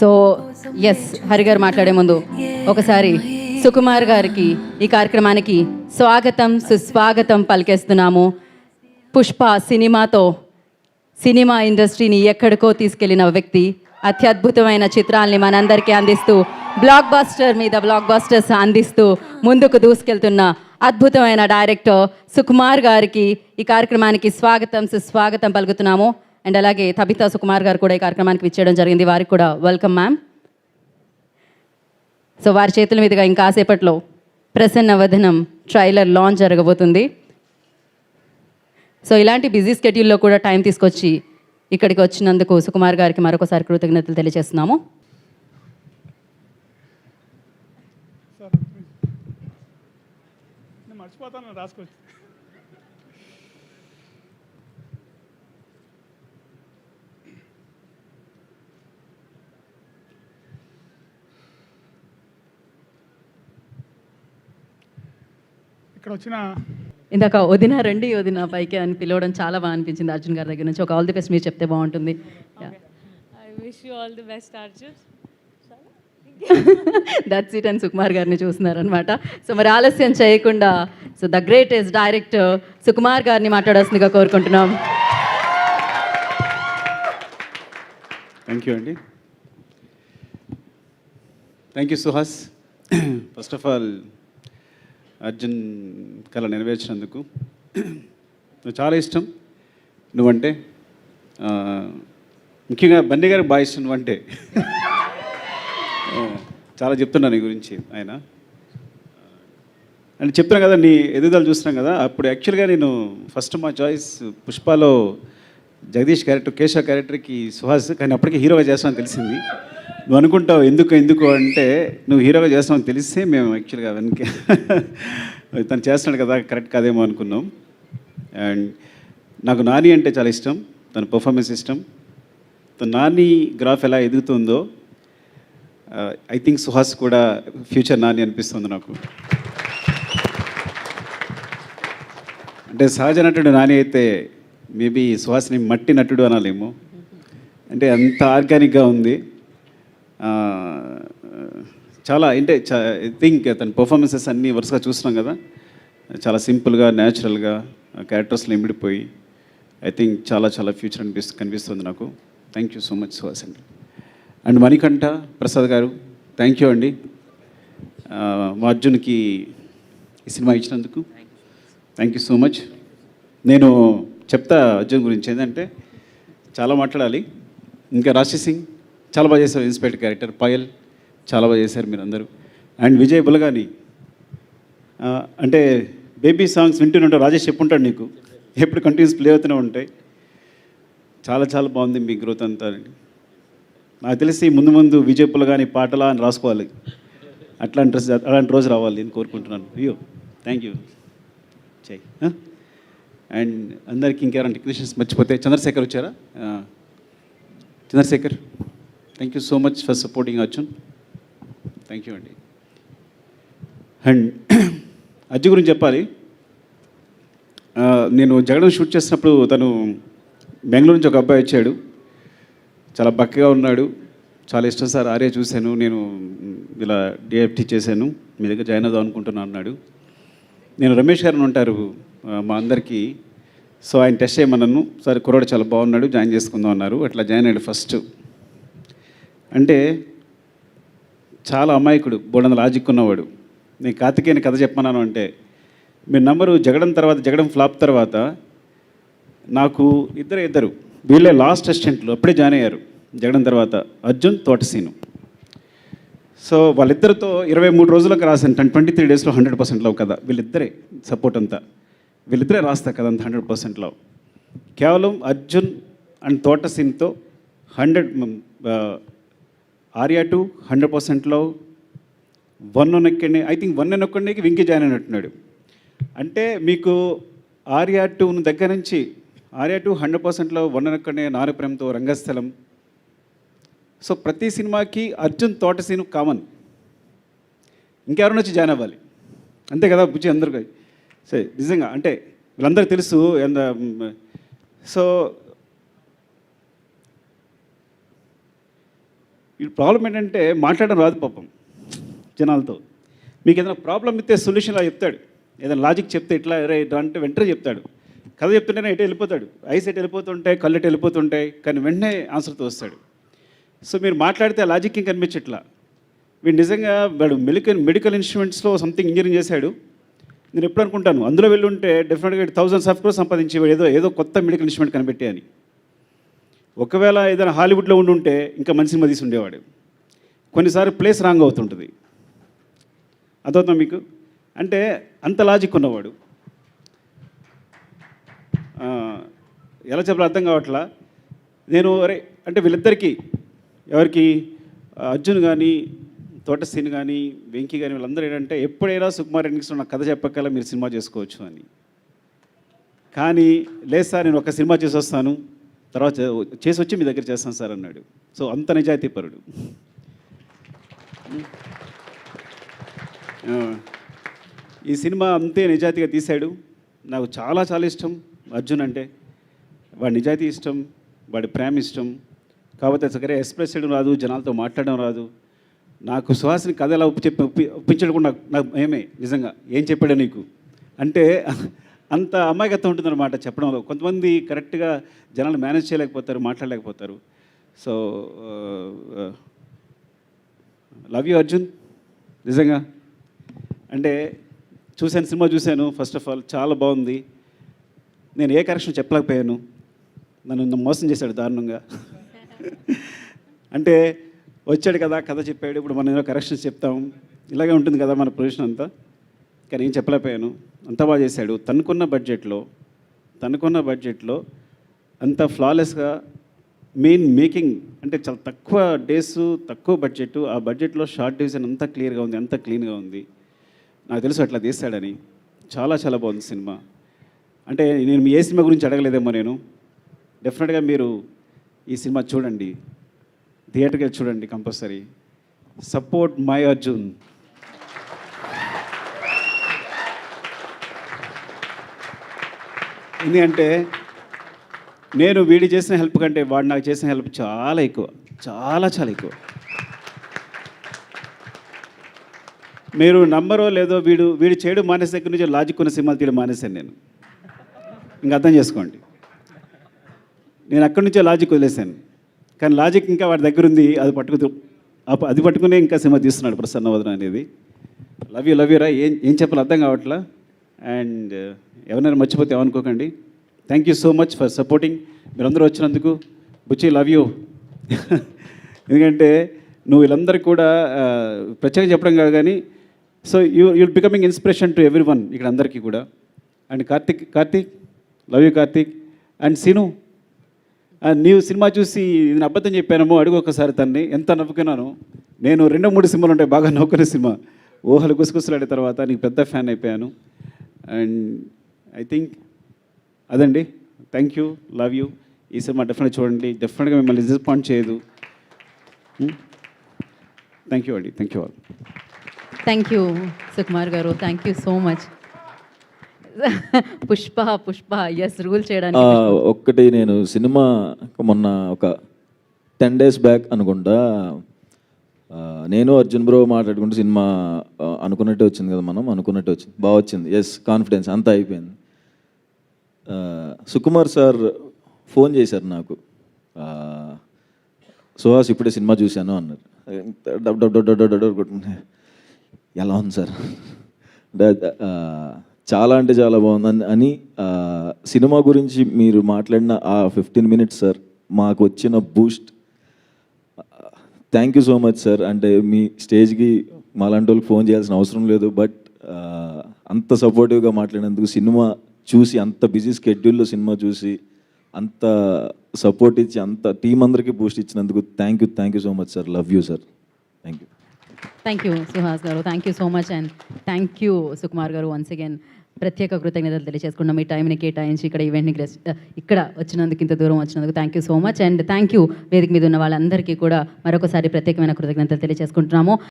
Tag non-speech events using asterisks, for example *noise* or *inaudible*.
So yes Hari గారు మాట్లాడే ముందు ఒకసారి సుకుమార్ గారికి ఈ కార్యక్రమానికి స్వాగతం సుస్వాగతం పలికేస్తున్నాము. పుష్ప సినిమాతో సినిమా ఇండస్ట్రీని ఎక్కడికో తీసుకెళ్ళిన వ్యక్తి అత్యద్భుతమైన చిత్రాల్ని మనందరికీ అందిస్తూ బ్లాక్ బాస్టర్ మీద బ్లాక్ బాస్టర్స్ అందిస్తూ ముందుకు దూసుకెళ్తున్న అద్భుతమైన డైరెక్టర్ సుకుమార్ గారికి ఈ కార్యక్రమానికి స్వాగతం సుస్వాగతం పలుకుతున్నాము. అండ్ అలాగే తబితా సుకుమార్ గారు కూడా ఈ కార్యక్రమానికి విచ్చేయడం జరిగింది. వారికి కూడా వెల్కమ్ మ్యామ్ సో వారి చేతుల మీదుగా ఇంకా కాసేపట్లో ప్రసన్న వదనం ట్రైలర్ లాంచ్ జరగబోతుంది. సో ఇలాంటి బిజీ స్కెడ్యూల్లో కూడా టైం తీసుకొచ్చి ఇక్కడికి వచ్చినందుకు సుకుమార్ గారికి మరొకసారి కృతజ్ఞతలు తెలియజేస్తున్నాము. మర్చిపోతాను రాసుకోవచ్చు ఇక్కడ వచ్చిన ఇందాక వదిన రండి వదిన పైకి అని పిలవడం చాలా బాగా అనిపించింది అర్జున్ గారి దగ్గర నుంచి. ఒక ఆల్ ది బెస్ట్ మీరు చెప్తే బాగుంటుంది. The best, Arjun. That's it అని సుకుమార్ గారిని చూస్తున్నారనమాట సో మరి ఆలస్యం చేయకుండా so the greatest director Sukumar గారిని మాట్లాడాల్సిందిగా కోరుకుంటున్నాం. థ్యాంక్ యూ అండి thank you Suhas first of all Arjun కళ నెరవేర్చినందుకు నువ్వు చాలా ఇష్టం. నువ్వంటే ముఖ్యంగా బండి గారికి బాగా ఇష్టం నువ్వంటే. చాలా చెప్తున్నాను నీ గురించి ఆయన. అంటే చెప్తున్నా కదా నీ ఎదుగుదల చూస్తున్నాం కదా అప్పుడు యాక్చువల్గా నేను ఫస్ట్ మా చాయిస్ పుష్పలో జగదీష్ క్యారెక్టర్ కేశవ క్యారెక్టర్కి సుహాస్ కానీ అప్పటికే హీరోగా చేస్తామని తెలిసింది. నువ్వు అనుకుంటావు ఎందుకు ఎందుకు అంటే నువ్వు హీరోగా చేస్తావని తెలిస్తే మేము యాక్చువల్గా వెనక *laughs* తను చేస్తున్నాడు కదా కరెక్ట్ కాదేమో అనుకున్నాం. అండ్ నాకు నాని అంటే చాలా ఇష్టం తన పర్ఫార్మెన్స్ ఇష్టం. తన నాని గ్రాఫ్ ఎలా ఎదుగుతుందో uh, ఐ థింక్ సుహాస్ కూడా ఫ్యూచర్ నాని అనిపిస్తుంది నాకు. అంటే సహజ నటుడు నాని అయితే మేబీ సుహాస్ని మట్టి నటుడు అనాలేమో. అంటే అంత ఆర్గానిక్గా ఉంది. చాలా అంటే ఐ థింక్ తన పర్ఫార్మెన్సెస్ అన్నీ వరుసగా చూస్తున్నాం కదా. చాలా సింపుల్గా న్యాచురల్గా క్యారెక్టర్స్లో ఇమిడిపోయి ఐ థింక్ చాలా చాలా ఫ్యూచర్ అనిపిస్తు కనిపిస్తుంది నాకు. Thank you so much Suhas అండి. అండ్ మణికంఠ ప్రసాద్ గారు థ్యాంక్ యూ అండి. మా అర్జున్కి ఈ సినిమా ఇచ్చినందుకు. థ్యాంక్ యూ సో మచ్ నేను చెప్తా అర్జున్ గురించి ఏంటంటే చాలా మాట్లాడాలి. ఇంకా రాశి సింగ్ చాలా బాగా చేశారు ఇన్స్పెక్టర్ క్యారెక్టర్. పాయల్ చాలా బాగా చేశారు మీరు అందరూ అండ్ విజయ్ బులగాని అంటే బేబీ సాంగ్స్ వింటూనే రాజేష్ చెప్పుంటాడు నీకు. ఎప్పుడు కంటిన్యూస్ ప్లే అవుతూనే ఉంటాయి. చాలా చాలా బాగుంది మీ గ్రోత్ అంతా. నాకు తెలిసి ముందు ముందు విజయ్ పులగాని పాటలా అని రాసుకోవాలి. అట్లాంటి డ్రెస్ అలాంటి రోజు రావాలి నేను కోరుకుంటున్నాను. అయ్యో థ్యాంక్ యూ చెయ్యి అండ్ అందరికీ ఇంకెవరైనా టెక్నీషియన్స్ మర్చిపోతే చంద్రశేఖర్ వచ్చారా? Chandrasekhar. Thank you so much for supporting Arjun thank you అండి అండ్ అర్జున్ గురించి చెప్పాలి. నేను జగన్ షూట్ చేసినప్పుడు తను బెంగళూరు నుంచి ఒక అబ్బాయి వచ్చాడు. చాలా బక్కగా ఉన్నాడు. చాలా ఇష్టం సార్ ఆర్య చూశాను. నేను ఇలా డిఎఫ్టీ చేశాను. మీ దగ్గర జాయిన్ అవుదాం అనుకుంటున్నాను అన్నాడు. నేను రమేష్ గారిని ఉంటారు మా అందరికీ. సో ఆయన టెస్ట్ చేయమన్నాను. సరే కుర్రాడు చాలా బాగున్నాడు జాయిన్ చేసుకుందాం అన్నారు. అట్లా జాయిన్ అయ్యాడు ఫస్ట్. అంటే చాలా అమాయకుడు బోడంద లాజిక్ ఉన్నవాడు. నేను కార్తికేయని కథ చెప్పన్నాను అంటే మీరు నంబరు జగడం తర్వాత జగడం ఫ్లాప్ తర్వాత నాకు ఇద్దరు ఇద్దరు. వీళ్ళే లాస్ట్ అసిస్టెంట్లు అప్పుడే జాయిన్ అయ్యారు. జగడం తర్వాత అర్జున్ తోటసీను. సో వాళ్ళిద్దరితో ఇరవై మూడు రోజులకు రాసిన టెన్ ట్వంటీ త్రీ డేస్లో హండ్రెడ్ పర్సెంట్ లవ్ కదా వీళ్ళిద్దరే సపోర్ట్ అంతా. వీళ్ళిద్దరే రాస్తా కదా అంత హండ్రెడ్ పర్సెంట్ లవ్ కేవలం అర్జున్ అండ్ తోటసీన్తో హండ్రెడ్ ఆర్యా టూ హండ్రెడ్ పర్సెంట్లో వన్ నొక్కడిని ఐ థింక్ వన్ అని ఒక్కడికి వెంకీ జాయిన్ అయినట్టున్నాడు. అంటే మీకు ఆర్యా టూ దగ్గర నుంచి ఆర్యా టూ హండ్రెడ్ పర్సెంట్లో వన్ అని నారప్రేమతో రంగస్థలం. సో ప్రతి సినిమాకి అర్జున్ తోట సీను కామన్. ఇంకెవరైనా వచ్చి జాయిన్ అవ్వాలి. అంతే కదా బుజ్జి అందరికీ. సరే నిజంగా అంటే వీళ్ళందరూ తెలుసు సో ఈ ప్రాబ్లం ఏంటంటే మాట్లాడడం రాదు పాపం జనాలతో. మీకు ఏదైనా ప్రాబ్లం ఇస్తే సొల్యూషన్ అలా చెప్తాడు. ఏదైనా లాజిక్ చెప్తే ఇట్లా ఇట్లా అంటే వెంటనే చెప్తాడు. కథ చెప్తుంటేనే ఎటు వెళ్ళిపోతాడు. ఐస్ ఎటు వెళ్ళిపోతుంటాయి కళ్ళు ఎటు వెళ్ళిపోతుంటాయి కానీ వెంటనే ఆన్సర్తో వస్తాడు. సో మీరు మాట్లాడితే లాజిక్ ఏం కనిపించట్లా? వీడు నిజంగా వాడు మెడికల్ మెడికల్ ఇన్స్ట్రుమెంట్స్లో సంథింగ్ ఇంజనీరింగ్ చేశాడు. నేను ఎప్పుడు అనుకుంటాను? అందులో వెళ్ళి ఉంటే డెఫినెట్గా థౌసండ్స్ ఆఫ్ క్రోస్ సంపాదించి ఏదో ఏదో కొత్త మెడికల్ ఇన్స్ట్రుమెంట్ కనిపెట్టే అని ఒకవేళ ఏదైనా హాలీవుడ్లో ఉండి ఉంటే ఇంకా మంచి సినిమా తీసి ఉండేవాడు కొన్నిసార్లు ప్లేస్ రాంగ్ అవుతుంటుంది. అదవుతుందా మీకు? అంటే అంత లాజిక్ ఉన్నవాడు. ఎలా చెప్పాలో అర్థం కావట్లా? నేను అరే అంటే వీళ్ళిద్దరికీ ఎవరికి? అర్జున్ కానీ తోటసీని కానీ వెంకీ కానీ వీళ్ళందరూ ఏంటంటే ఎప్పుడైనా సుకుమార్ ఎన్నికస్ నా కథ చెప్పగల మీరు సినిమా చేసుకోవచ్చు అని. కానీ లేదు సార్ నేను ఒక సినిమా చేసి వస్తాను తర్వాత చేసి వచ్చి మీ దగ్గర చేస్తాను సార్ అన్నాడు. సో అంత నిజాయితీ పరుడు. ఈ సినిమా అంతే నిజాయితీగా తీశాడు. నాకు చాలా చాలా ఇష్టం. అర్జున్ అంటే వాడి నిజాయితీ ఇష్టం వాడి ప్రేమ ఇష్టం. కాకపోతే సరే ఎక్స్ప్రెస్ చేయడం రాదు జనాలతో మాట్లాడడం రాదు. నాకు సుహాసిని కథ ఎలా ఒప్పి చెప్పి ఒప్పి ఒప్పించడం కూడా నాకు నాకు ఏమే నిజంగా. ఏం చెప్పాడు నీకు? అంటే అంత అమాయకత్వం ఉంటుందన్నమాట చెప్పడంలో. కొంతమంది కరెక్ట్గా జనాలు మేనేజ్ చేయలేకపోతారు మాట్లాడలేకపోతారు. So love you Arjun? నిజంగా? అంటే చూశాను సినిమా చూశాను. ఫస్ట్ ఆఫ్ ఆల్ చాలా బాగుంది. నేను ఏ కరెక్షన్ చెప్పలేకపోయాను. నన్ను మోసం చేశాడు దారుణంగా. అంటే వచ్చాడు కదా కథ చెప్పాడు. ఇప్పుడు మనం ఏదో కరెక్షన్స్ చెప్తాం. ఇలాగే ఉంటుంది కదా మన పొజిషన్ అంతా. కానీ ఏం చెప్పలేకపోయాను. అంత బాగా చేశాడు. తనుకున్న బడ్జెట్లో తనుకున్న బడ్జెట్లో అంత ఫ్లాలెస్గా మెయిన్ మేకింగ్ అంటే చాలా తక్కువ డేస్ తక్కువ బడ్జెట్ ఆ బడ్జెట్లో షార్ట్ డివిజన్ అంతా క్లియర్గా ఉంది అంత క్లీన్గా ఉంది. నాకు తెలుసు అట్లా తీస్తాడని చాలా చాలా బాగుంది సినిమా. అంటే నేను మీ ఏ సినిమా గురించి అడగలేదేమో నేను. డెఫినెట్గా మీరు ఈ సినిమా చూడండి. థియేటర్కి వెళ్ళి చూడండి కంపల్సరీ. Support my Arjun. ఎందుకంటే నేను వీడి చేసిన హెల్ప్ కంటే వాడు నాకు చేసిన హెల్ప్ చాలా ఎక్కువ చాలా చాలా ఎక్కువ. మీరు నమ్మరో లేదో వీడు వీడు చేయడం మానేసే దగ్గర నుంచి లాజిక్ ఉన్న సినిమాలు తీయడం మానేశాను నేను. ఇంకా అర్థం చేసుకోండి. నేను అక్కడి నుంచే లాజిక్ వదిలేశాను. కానీ లాజిక్ ఇంకా వాడి దగ్గర ఉంది అది పట్టుకు అది పట్టుకునే ఇంకా సినిమా తీస్తున్నాడు ప్రసన్న వదన అనేది. లవ్ యూ లవ్ యూ రా ఏం ఏం చెప్పాలి అర్థం కావట్లా? అండ్ ఎవరైనా మర్చిపోతే ఏమనుకోకండి. Thank you so much for supporting మీరందరూ వచ్చినందుకు బుచ్చి లవ్ యూ. ఎందుకంటే నువ్వు వీళ్ళందరికీ కూడా ప్రత్యేకంగా చెప్పడం కాదు కానీ so you you'll becoming inspiration to everyone ఇక్కడ అందరికీ కూడా. And Karthik Karthik love you Karthik. And Seenu నీవు సినిమా చూసి నేను అబద్ధం చెప్పానేమో అడుగు ఒకసారి తన్ని. ఎంత నవ్వుకున్నాను. నేను రెండు మూడు సినిమాలు ఉంటాయి బాగా నవ్వుకునే సినిమా. ఊహలు గుసగుసలాడే తర్వాత నీకు పెద్ద ఫ్యాన్ అయిపోయాను. అండ్ ఐ థింక్ అదండి. థ్యాంక్ యూ లవ్ యూ ఈ సినిమా డెఫినెట్ చూడండి. డెఫినెట్గా మిమ్మల్ని డిసప్పాయింట్ చేయదు. థ్యాంక్ యూ అండి thank you all thank you Sukumar గారు. Thank you so much Pushpa Pushpa yes rule చేయడానికి ఒక్కటి నేను సినిమా మొన్న ఒక టెన్ డేస్ బ్యాక్ అనుకుంటా నేను అర్జున్ బ్రో మాట్లాడుకుంటూ సినిమా అనుకున్నట్టే వచ్చింది కదా మనం అనుకున్నట్టే వచ్చింది. బాగా వచ్చింది. ఎస్ కాన్ఫిడెన్స్ అంతా అయిపోయింది. సుకుమార్ సార్ ఫోన్ చేశారు నాకు. సుహాస్ ఇప్పుడే సినిమా చూశాను అన్నారు. Dub dub dub dub dub కొట్టుకుంటే, ఎలా ఉంది సార్? చాలా అంటే చాలా బాగుంది. అని- సినిమా గురించి మీరు మాట్లాడిన ఆ ఫిఫ్టీన్ మినిట్స్ సార్ మాకు వచ్చిన boost thank you so much sir అంటే మీ స్టేజ్కి మాలాంటి వాళ్ళకి ఫోన్ చేయాల్సిన అవసరం లేదు బట్ అంత సపోర్టివ్గా మాట్లాడినందుకు సినిమా చూసి అంత బిజీ స్కెడ్యూల్లో సినిమా చూసి అంత సపోర్ట్ ఇచ్చి అంత టీం అందరికీ బూస్ట్ ఇచ్చినందుకు thank you thank you so much sir love you sir thank you thank you Suhas గారు. Thank you so much and thank you Sukumar గారు వన్స్ అగైన్ ప్రత్యేక కృతజ్ఞతలు తెలియజేసుకున్నాం మీ టైంని కేటాయించి ఇక్కడ ఈవెంట్ని గ్రెస్ ఇక్కడ వచ్చినందుకు ఇంత దూరం వచ్చినందుకు thank you so much and thank you వేదిక మీద ఉన్న వాళ్ళందరికీ కూడా మరొకసారి ప్రత్యేకమైన కృతజ్ఞతలు తెలియజేసుకుంటున్నాము.